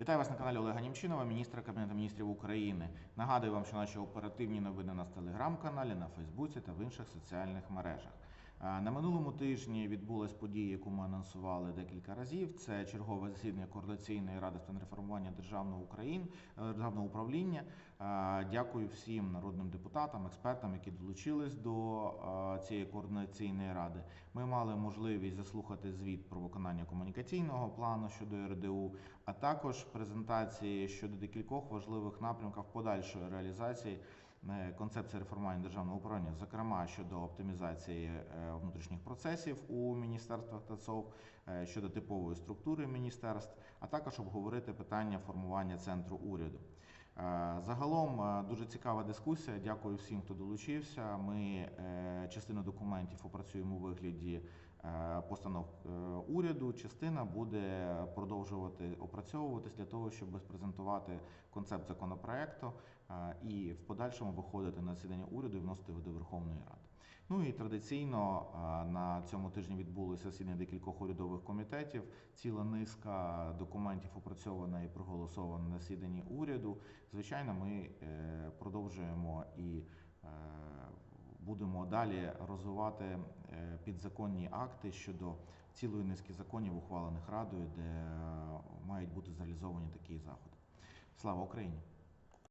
Вітаю вас на каналі Олега Німчинова, міністра Кабінету міністрів України. Нагадую вам, що наші оперативні новини на телеграм-каналі, на Фейсбуці та в інших соціальних мережах. На минулому тижні відбулась подія, яку ми анонсували декілька разів. Це чергове засідання координаційної ради з реформування державного Україн, е, державного управління. Дякую всім народним депутатам, експертам, які долучились до цієї координаційної ради. Ми мали можливість заслухати звіт про виконання комунікаційного плану щодо РДУ, а також презентації щодо декількох важливих напрямків подальшої реалізації концепції реформування державного управління, зокрема щодо оптимізації е, внутрішніх процесів у міністерствах та ЦОВ, е, щодо типової структури міністерств, а також обговорити питання формування центру уряду. Е, Загалом е, дуже цікава дискусія. Дякую всім, хто долучився. Ми е, частину документів опрацюємо у вигляді е, постанов е, уряду. Частина буде продовжувати опрацьовуватись для того, щоб презентувати концепт законопроекту е, і в подальшому виходити на засідання уряду і вносити його до Верховної Ради. Ну і традиційно е, на цьому тижні відбулося засідання декількох урядових комітетів. Ціла низка документів опрацьована і проголосована на засіданні уряду. Звичайно, ми е, продовжуємо і е, будемо далі розвивати е, підзаконні акти щодо цілої низки законів, ухвалених радою, де е, мають бути зреалізовані такі заходи. Слава Україні!